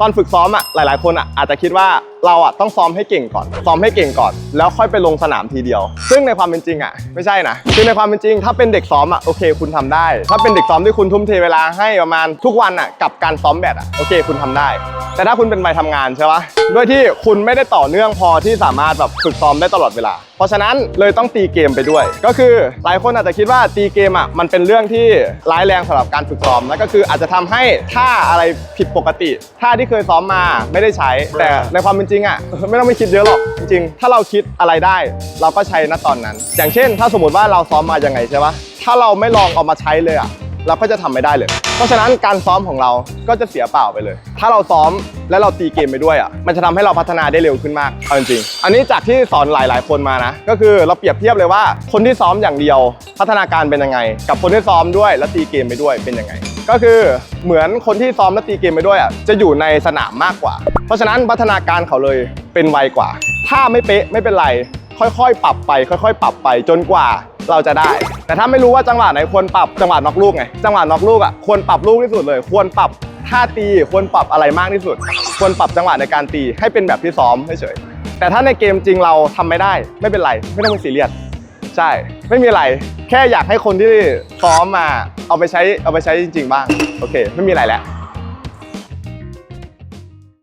ตอนฝึกซ้อมอะหลาย ๆ คนอะอาจจะคิดว่าเราอะต้องซ้อมให้เก่งก่อน ซ้อมให้เก่งก่อน แล้วค่อยไปลงสนามทีเดียว ซึ่งในความเป็นจริงอะไม่ใช่นะคือในความเป็นจริง ถ้าเป็นเด็กซ้อมอะโอเค คุณทำได้ ถ้าเป็นเด็กซ้อมที่คุณทุ่มเทเวลาให้ประมาณทุกวันอะกับการซ้อมแบดอะโอเค คุณทำได้ แต่ถ้าคุณเป็นวัยทำงานใช่ปะด้วยที่คุณไม่ได้ต่อเนื่องพอที่สามารถแบบฝึกซ้อมได้ตลอดเวลา เพราะฉะนั้นเลยต้องตีเกมไปด้วย ก็คือหลายคนอาจจะคิดว่าตีเกมอะมันเป็นเรื่องที่ร้ายแรงสำหรับการฝึกซ้อมแล้วก็คืออาจจะทำให้ท่าอะไรผิดปกติท่าที่เคยซ้อมมาไม่ได้ใช้ แต่ในความเป็นจริงอะไม่ต้องไปคิดเยอะหรอกจริงๆถ้าเราคิดอะไรได้ เราก็ใช้ณตอนนั้น อย่างเช่น ถ้าสมมติว่าเราซ้อมมายังไงใช่ปะถ้าเราไม่ลองเอามาใช้เลยอะเราก็จะทำไม่ได้เลย เพราะฉะนั้นการซ้อมของเราก็จะเสียเปล่าไปเลย ถ้าเราซ้อมและเราตีเกมไปด้วยอะ มันจะทำให้เราพัฒนาได้เร็วขึ้นมาก เอาจริงๆอันนี้จากที่สอนหลาย ๆ คนมานะ ก็คือเราเปรียบเทียบเลยว่า คนที่ซ้อมอย่างเดียว พัฒนาการเป็นยังไง กับคนที่ซ้อมด้วยแล้วตีเกมไปด้วยเป็นยังไง ก็คือเหมือนคนที่ซ้อมและตีเกมไปด้วยอะจะอยู่ในสนามมากกว่า เพราะฉะนั้นพัฒนาการเขาเลยเป็นไวกว่า ถ้าไม่เป๊ะไม่เป็นไร ค่อยๆ ปรับไป ค่อย ๆ ปรับไปจนกว่าเราจะได้ แต่ถ้าไม่รู้ว่าจังหวะไหนควรปรับจังหวะน็อกลูกไงจังหวะน็อกลูกอะควรปรับลูกที่สุดเลย ควรปรับท่าตีควรปรับอะไรมากที่สุด ควรปรับจังหวะในการตีให้เป็นแบบที่ซ้อมเฉยๆแต่ถ้าในเกมจริงเราทำไม่ได้ไม่เป็นไร ไม่ต้องเป็นซีเรียส ใช่ ไม่มีอะไร แค่อยากให้คนที่ซ้อมมาเอาไปใช้เอาไปใช้จริง ๆ บ้าง โอเค ไม่มีอะไรแล้ว